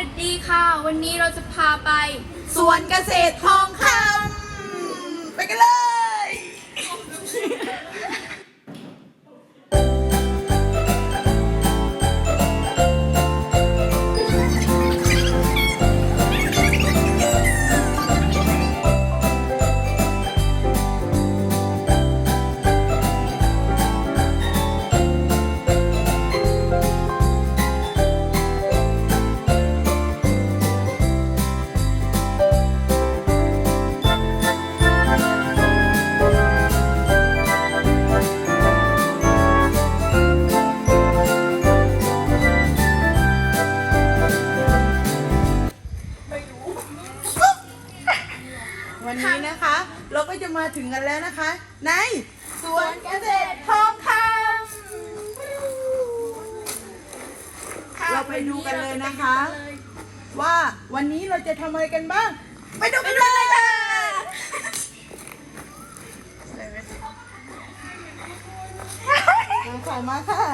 วัสดีค่ะ วันนี้เราจะพาไป สวนเกษตรทองคำ นะคะ ว่าวันนี้เราจะทำอะไรกันบ้าง ไปดูกันเลยค่ะมาค่ะมาค่ะ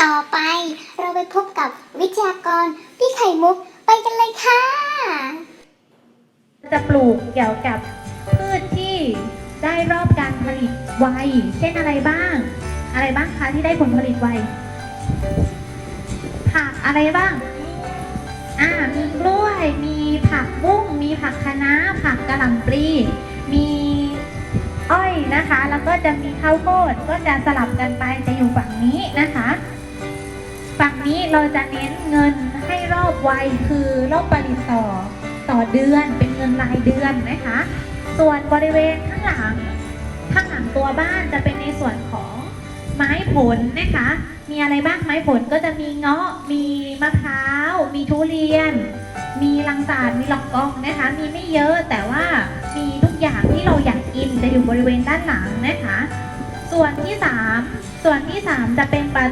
ต่อไปเราไปพบกับวิทยากรพี่ไข่มุกไปกันเลยค่ะ จะปลูกเกี่ยวกับพืชที่ ได้รอบการผลิตไว เช่นอะไรบ้าง อะไรบ้างคะที่ได้ผลผลิตไว ผักอะไรบ้าง อ่า มีกล้วย มีผักบุ้ง มีผักคะน้า ผักกะหล่ำปลี มีอ้อยนะคะ แล้วก็จะมีข้าวโพด ก็จะสลับกันไปจะอยู่ฝั่งนี้นะคะ ฝั่งนี้เราจะเน้นเงินให้รอบไวคือรอบผลิตต่อต่อเดือนเป็นเงินรายเดือนนะคะ ส่วนบริเวณข้างหลัง ข้างหลังตัวบ้านจะเป็นในส่วนของไม้ผลนะคะ มีอะไรบ้างไม้ผลก็จะมีเงาะ มีมะพร้าว มีทุเรียน มีลังสาดมีลองกองนะคะ มีไม่เยอะแต่ว่ามีทุกอย่างที่เราอยากกินจะอยู่บริเวณด้านหลังนะคะ ส่วนที่ 3 ส่วนที่ 3 จะเป็นปลา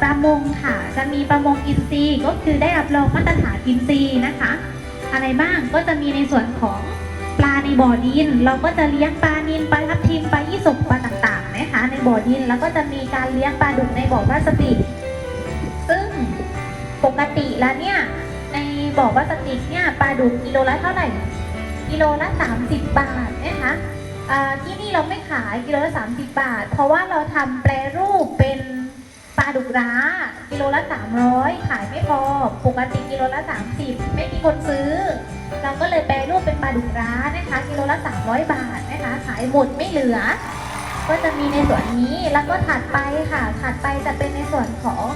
ประมงค่ะ จะมีประมงอินทรีย์ก็คือได้รับรองมาตรฐานอินทรีย์นะคะ อะไรบ้างก็จะมีในส่วนของ ลาในบ่อดิน เราก็จะเลี้ยงปลานิลปลาทับทิมปลายี่สกปลาต่างๆนะคะในบ่อดินแล้วก็จะมีการเลี้ยงปลาดุกในบ่อพลาสติกซึ่งปกติแล้วเนี่ยในบ่อพลาสติกเนี่ยปลาดุกกิโลละเท่าไหร่กิโลละ 30 บาทนะคะที่นี่เราไม่ขายกิโลละ 30 บาท เพราะว่าเราทำแปรรูปเป็นาดุกร้า กิโลละ 300 ขายไม่พอ ปกติกิโลละ 30 ไม่มีคนซื้อ เราก็เลยแปรรูปเป็นปลาดุกร้านะคะ กิโลละ 300 บาทนะคะ ขายหมดไม่เหลือ ก็จะมีในส่วนนี้แล้วก็ถัดไปค่ะ ถัดไปจะเป็นในส่วนของ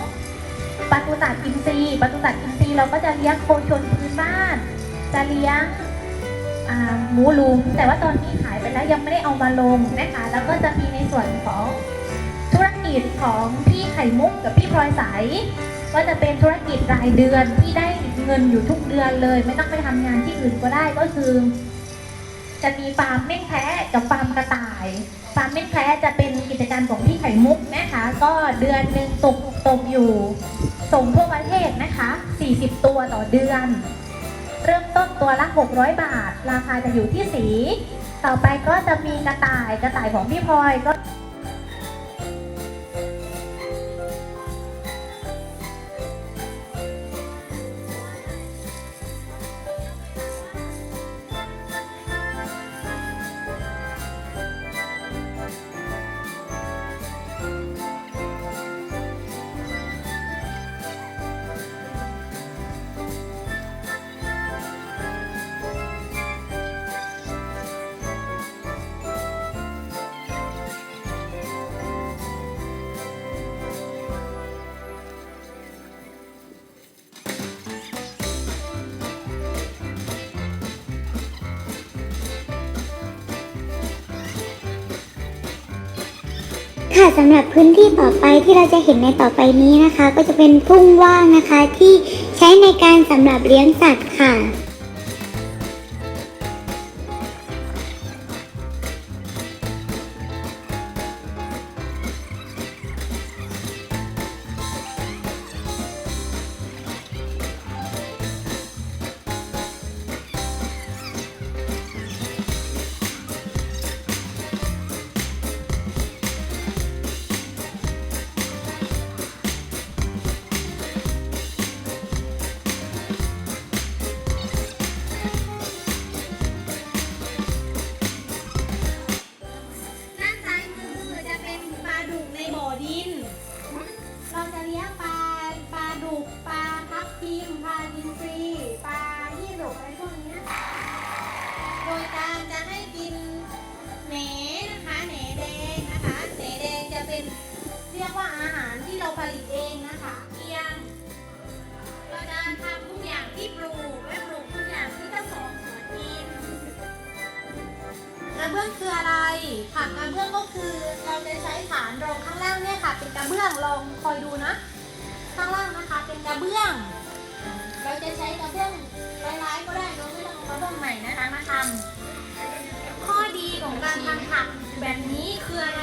ปศุสัตว์อินทรีปศุสัตว์อินทรีเราก็จะเลี้ยงโคชนพื้นบ้าน จะเลี้ยงหมูลุมแต่ว่าตอนนี้ขายไปแล้วยังไม่ได้เอามาลงนะคะ แล้วก็จะมีในส่วนของ กิจของพี่ไข่มุกกับพี่พลอยใสก็จะเป็นธุรกิจรายเดือนที่ได้เงินอยู่ทุกเดือนเลย ไม่ต้องไปทำงานที่อื่นก็ได้ก็คือ จะมีฟาร์มเม่นแพะกับฟาร์มกระต่ายฟาร์มเม่นแพะจะเป็นกิจการของพี่ไข่มุกนะคะ ก็เดือนหนึ่งตกตกอยู่ ส่งทั่วประเทศนะคะ 40 ตัวต่อเดือน เริ่มต้นตัวละ 600 บาท ราคาจะอยู่ที่สี ต่อไปก็จะมีกระต่ายกระต่ายของพี่พลอยก็ สำหรับพื้นที่ต่อไปที่เราจะเห็นในต่อไปนี้นะคะ ก็จะเป็นทุ่งว่างนะคะที่ใช้ในการสำหรับเลี้ยงสัตว์ค่ะ ผักกระเบื้องก็คือเราจะใช้ฐานรองข้างล่างเนี่ยค่ะ เป็นกระเบื้องลองคอยดูนะ ข้างล่างนะคะเป็นกระเบื้อง เราจะใช้กระเบื้องร้ายๆก็ได้เราไม่ต้องกระเบื้องใหม่นะคะมาทำข้อดีของการทำผักแบบนี้คืออะไร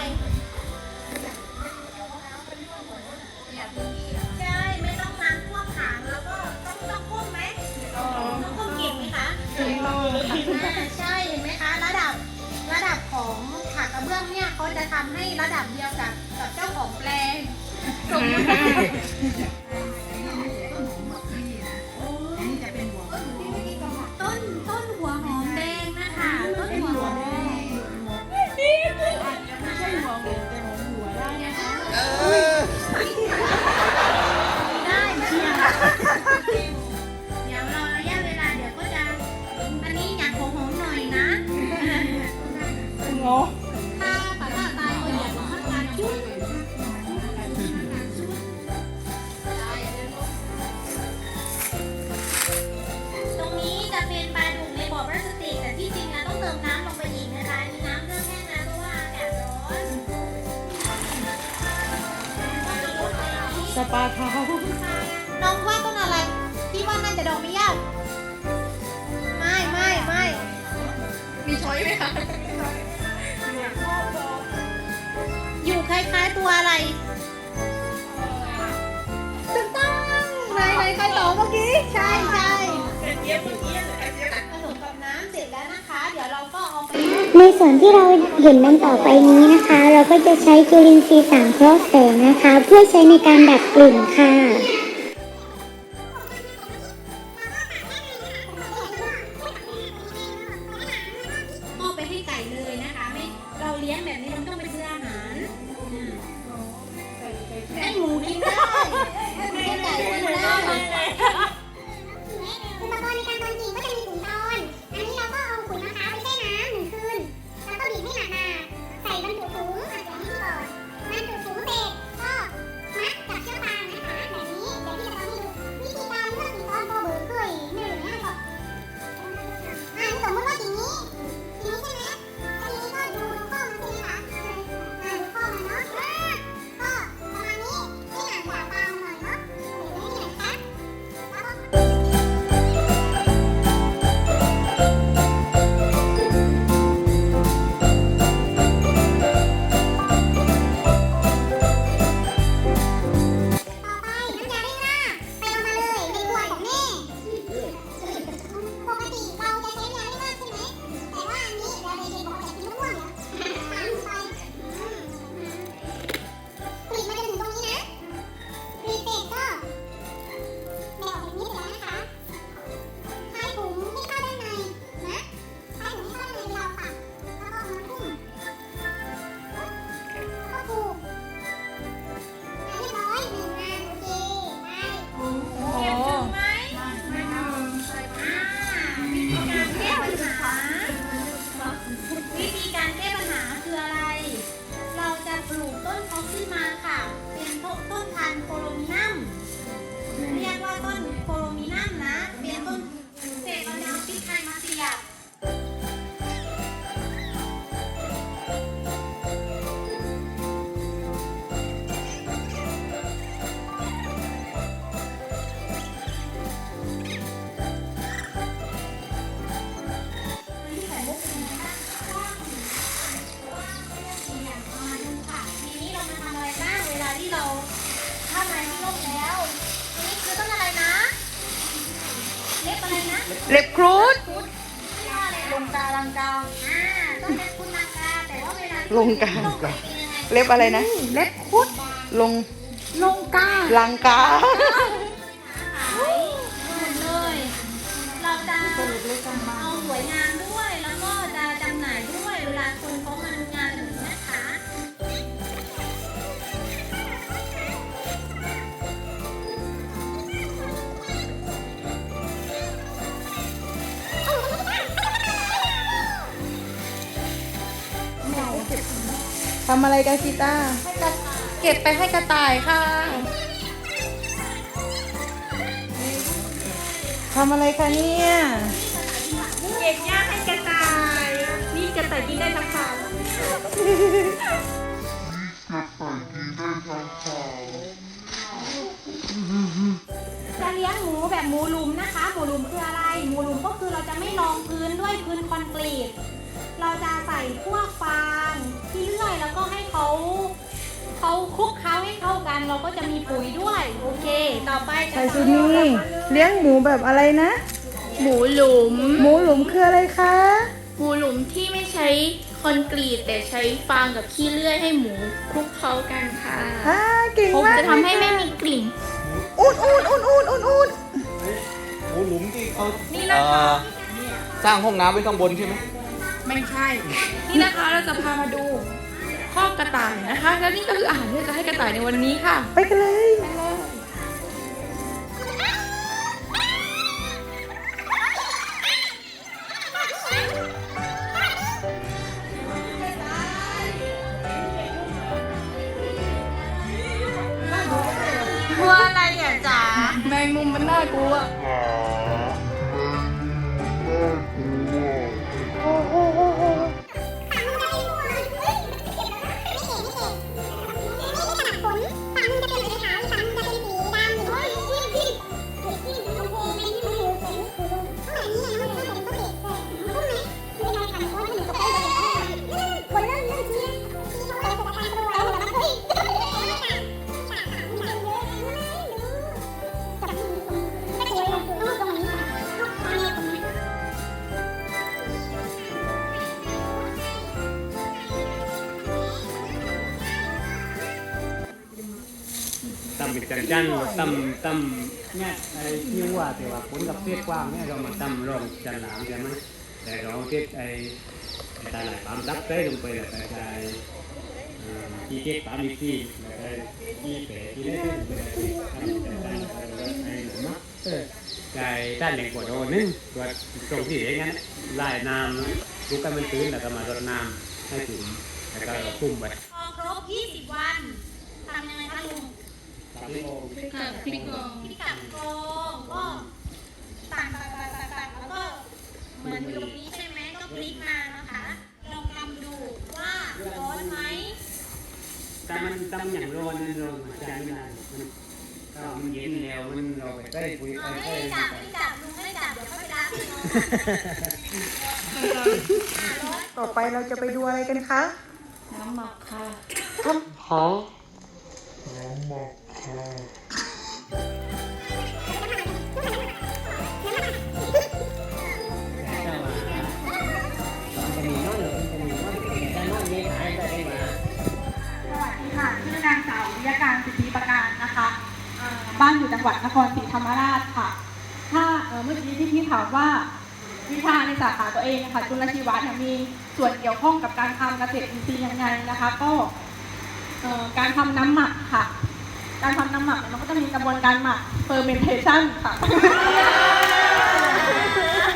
ำให้ระดับเดียวกับกับเจ้าของแปลงสมมติ อยไหมคะอยู่คล้ายๆตัวอะไรถูกต้องไหนไหนใครตอบเมื่อกี้ ใช่ใช่ผสมกับน้ำเสร็จแล้วนะคะ เดี๋ยวเราก็เอาไป ในส่วนที่เราเห็นมันต่อไปนี้นะคะ เราก็จะใช้จุลินทรีย์สังเคราะห์แสงนะคะ เพื่อใช้ในการดับกลิ่นค่ะ เราเลี้ยงแบบนี้เราไม่ต้อง อะไรนะเล็บครูดคุดเรียกว่าอะไรลงกาลังกาอ่าต้นเล็บคุดลังกาแต่ว่าเวลาที่ลงกาต้นเป็นยังไงเล็บอะไรนะ เล็บคุดลงลงกาลังกาำอะไรกันซิต้าเก็บไปให้กระต่ายค่ะทำอะไรคะเนี่ย เก็บหญ้าให้กระต่าย นี่กระต่ายกินได้ทั้งคำจะเลี้ยงหมูแบบหมูหลุมนะคะ หมูหลุมคืออะไร หมูหลุมก็คือเราจะไม่รองพื้นด้วยพื้นคอนกรีต เราจะใส่พวกฟางที่เลื่อยแล้วก็ให้เขาเขาคลุกเคล้าให้เข้ากัน เราก็จะมีปุ๋ยด้วย โอเค ต่อไปไทยซูนีเลี้ยงหมูแบบอะไรนะ หมูหลุม หมูหลุมคืออะไรคะ หมูหลุมที่ไม่ใช้คอนกรีตแต่ใช้ฟางกับขี้เลื่อยให้หมูคลุกเคล้ากันค่ะอ่าเก่งผมมากจะทำให้เลยไม่ค่ะมีกลิ่นอูดอูดอูดอูดอูดอูดหมูหลุมที่เขานี่เอ่นะคะอสร้างห้องน้ำไว้ข้างบนใช่ไหม ไม่ใช่ นี่นะคะเราจะพามาดูคอกกระต่ายนะคะ แล้วนี่ก็คืออาหารที่เราจะให้กระต่ายในวันนี้ค่ะ ไปกันเลยกลัวอะไรอะจ๋าแมงมุมมันน่ากลัวฝั่ ตำเป็นจันจันตำตำเนี่ยไอ้ที่ว่าแต่ว่าผลกับเพศกว้างเนี่ยเรามาตำรองจันหลามใช่ไหมแต่เราเก็บไอ้ไอ้ตาหลายความรักได้ลงไปแล้วแต่ไอ้เอ่อที่เก็บปามอีกที่แล้วก็ที่เป๋ที่ได้ขึ้นไปทำแต่การไอ้หนูมักเออไก่ด้านแหล่งกวดโดนนึงตัวตรงที่อย่างนั้นไลายน้ำลูกกันมันตื้นแล้วก็มารดน้ำให้ถึงแล้วก็คุ้มไว้ พอครบ 20 วันทำยังไงคะลุง พริกกับพริกโกงพี่กับโกงก็ตักตักตักตักตักแล้วก็เหมือนอยู่ตรงนี้ใช่ไหมก็พลิกมานะคะลองทำดูว่าร้อนไหมแต่มันตำอย่างร้อนนั่นร้อนหัวใจไม่ได้มันก็มันเย็นแล้วมันเราไปใกล้ปุ๋ยเอาใกไม่จับไม่จับลุงไม่จับเดี๋ยวเขาไปล้างต่อไปเราจะไปดูอะไรกันคะน้ำหมักค่ะจะมีน้อยจะมีน้ สวัสดีค่ะชื่อนางสาววิยาการสิทธิประการนะคะเอ่อบ้านอยู่จังหวัดนครศรีธรรมราชค่ะ ถ้าเอ่อเมื่อกี้ที่พี่ถามว่าวิชาในสาขาตัวเองนะคะจุลชีวะเนี่ยมีส่วนเกี่ยวข้องกับการทำเกษตรอินทรีย์ยังไงนะคะ ก็เอ่อการทำน้ำหมักค่ะ การทำน้ำหมักมันก็จะมีกระบวนการหมัก fermentation ค่ะ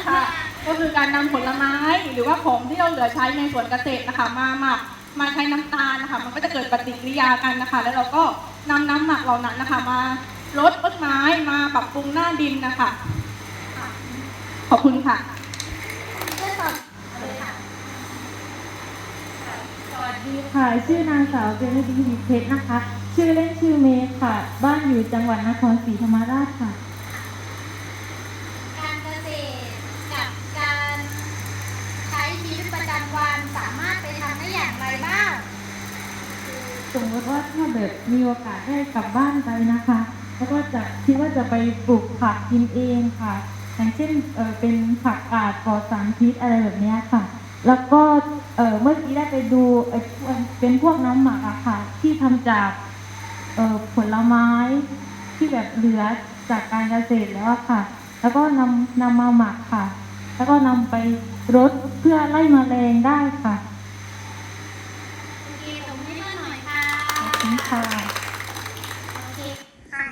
ค่ะ ก็คือการนำผลไม้หรือว่าของที่เราเหลือใช้ในสวนเกษตรนะคะ มาหมักมาใช้น้ำตาลนะคะ มันก็จะเกิดปฏิกิริยากันนะคะ แล้วเราก็นำน้ำหมักเหล่านั้นนะคะ มาลดต้นไม้มาปรับปรุงหน้าดินนะคะค่ะขอบคุณค่ะ สวัสดีค่ะ ชื่อนางสาวเจนดีหิเพชรนะคะ ชื่อเล่นชื่อเมย์ค่ะ บ้านอยู่จังหวัดนครศรีธรรมราชค่ะ การเกษตรกับการใช้ชีวิตประจำวันสามารถไปทำได้อย่างไรบ้าง สมมติว่าถ้าแบบมีโอกาสได้กลับบ้านไปนะคะ แล้วก็จะคิดว่าจะไปปลูกผักกินเองค่ะ อย่างเช่นเออเป็นผักกาดปลอดสารพิษอะไรแบบเนี้ยค่ะ แล้วก็เออเมื่อกี้ได้ไปดูเอ่อเป็นพวกน้ำหมักอะค่ะ ที่ทำจากเออ ผลไม้ที่แบบเหลือจากการเกษตรแล้วอะค่ะ แล้วก็นำนำมาหมักค่ะ แล้วก็นำไปรดเพื่อไล่แมลงได้ค่ะโอเคตรงนี้มาหน่อยค่ะขอบคุณค่ะโอเคค่ะ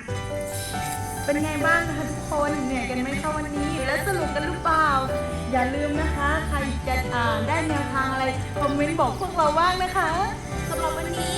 เป็นไงบ้างนะคะทุกคนเหนื่อยกันไหมคะวันนี้ แล้วสรุปกันหรือเปล่า อย่าลืมนะคะ ใครจะอ่านได้แนวทางอะไร คอมเมนต์บอกพวกเราบ้างนะคะสำหรับวันนี้